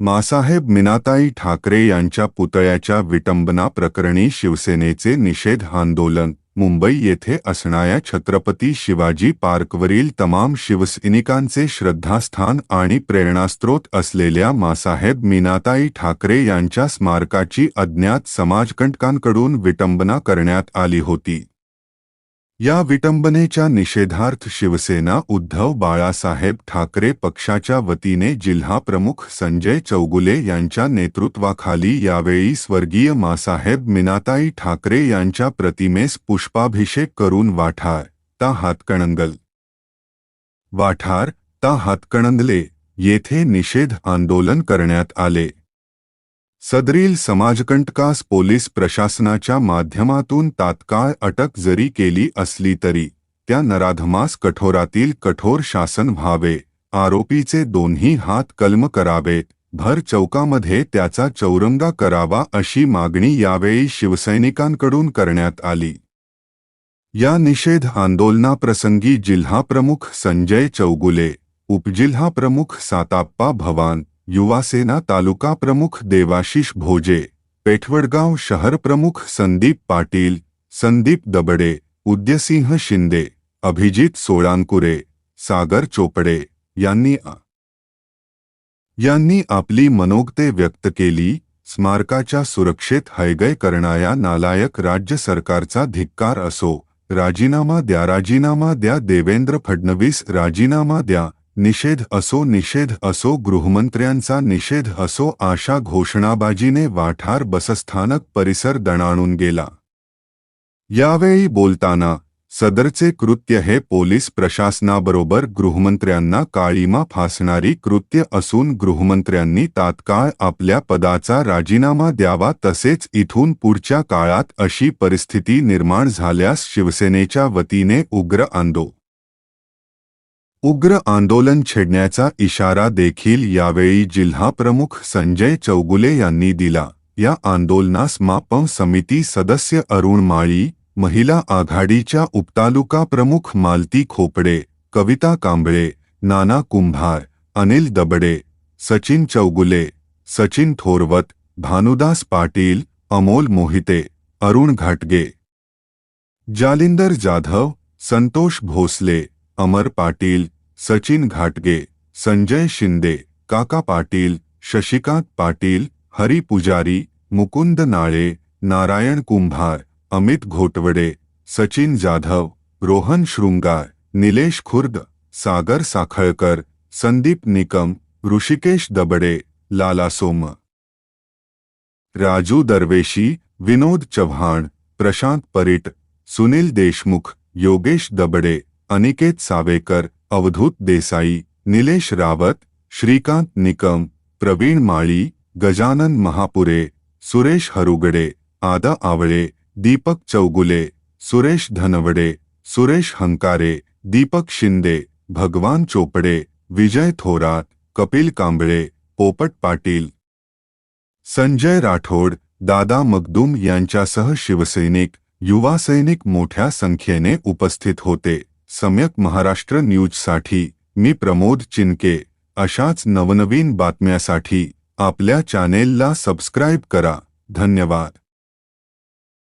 मासाहेब मिनाताई ठाकरे यांच्या पुतळ्याच्या विटंबना प्रकरणी शिवसेनेचे निषेध आंदोलन मुंबई येथे असणाऱ्या छत्रपती शिवाजी पार्कवरील तमाम शिवसैनिकांचे श्रद्धास्थान आणि प्रेरणास्त्रोत असलेल्या मासाहेब मीनाताई ठाकरे यांच्या स्मारकाची अज्ञात समाजकंटकांकडून विटंबना करण्यात आली होती. या विटंबनेच्या निषेधार्थ शिवसेना उद्धव बाळासाहेब ठाकरे पक्षाच्या वतीने जिल्हा प्रमुख संजय चौगुले यांच्या नेतृत्वाखाली यावेळी स्वर्गीय मासाहेब मिनाताई ठाकरे यांच्या प्रतिमेस पुष्पाभिषेक करून वाठार ता हातकणंगल. वाठार ता हातकणंगले येथे निषेध आंदोलन करण्यात आले. सदरील समाजकंटकास पोलीस प्रशासनाच्या माध्यमातून तात्काळ अटक जरी केली असली तरी त्या नराधमास कठोरातील कठोर शासन व्हावे. आरोपीचे दोन्ही हात कलम करावेत. भर चौकामध्ये त्याचा चौरंगा करावा अशी मागणी यावेळी शिवसैनिकांकडून करण्यात आली. या निषेध आंदोलनाप्रसंगी जिल्हाप्रमुख संजय चौगुले उपजिल्हा प्रमुख साताप्पा भवान युवासेना तालुका प्रमुख देवाशिष भोजे पेठवडगाव शहर प्रमुख संदीप पाटील संदीप दबडे उद्यसिंह शिंदे अभिजित सोळांकुरे सागर चोपडे यांनी आ- यांनी आपली मनोगते व्यक्त केली स्मारकाच्या सुरक्षेत हैगय करणाऱ्या नालायक राज्य सरकारचा धिक्कार असो राजीनामा द्या राजीनामा द्या देवेंद्र फडणवीस राजीनामा द्या निषेध असो निषेध असो गृहमंत्र्यांचा निषेध असो आशा घोषणाबाजीने वाठार बसस्थानक परिसर दणाणून गेला. यावेळी बोलताना सदरचे कृत्य हे पोलीस प्रशासनाबरोबर गृहमंत्र्यांना काळीमा फासणारी कृत्य असून गृहमंत्र्यांनी तात्काळ आपल्या पदाचा राजीनामा द्यावा तसेच इथून पुढच्या काळात अशी परिस्थिती निर्माण झाल्यास शिवसेनेच्या वतीने उग्र आंदो उग्र आंदोलन छेडण्याचा इशारा देखील यावेळी जिल्हा प्रमुख संजय चौगुले यांनी दिला. या आंदोलनास मापम समिती सदस्य अरुण माळी महिला आघाडीच्या उपतालुका प्रमुख मालती खोपडे कविता कांबळे नाना कुंभार अनिल दबडे सचिन चौगुले सचिन थोरवत भानुदास पाटील अमोल मोहिते अरुण घाटगे. जालिंदर जाधव संतोष भोसले अमर पाटील, सचिन घाटगे, संजय शिंदे, काका पाटील, शशिकांत पाटील, हरी पुजारी, मुकुंद नाळे, नारायण कुंभार, अमित घोटवडे, सचिन जाधव, रोहन शृंगार, निलेश खुर्द, सागर साखळकर, संदीप निकम, ऋषिकेश दबडे, लाला सोम. राजू दरवेशी, विनोद चव्हाण, प्रशांत परीट, सुनील देशमुख, योगेश दबडे अनिकेत सावेकर, अवधूत देसाई, निलेश रावत, श्रीकांत निकम, प्रवीण माळी, गजानन महापुरे, सुरेश हरुगडे, आदा आवळे, दीपक चौगुले, सुरेश धनवडे, सुरेश हंकारे, दीपक शिंदे, भगवान चोपडे, विजय थोरात, कपिल कांबळे, पोपट पाटील. संजय राठोड, दादा मगदूम यांच्यासह शिवसैनिक, युवा सैनिक मोठ्या संख्येने उपस्थित होते. सम्यक महाराष्ट्र न्यूजसाठी मी प्रमोद चिनके अशाच नवनवीन बातम्यासाठी आपल्या चॅनेलला सबस्क्राईब करा. धन्यवाद.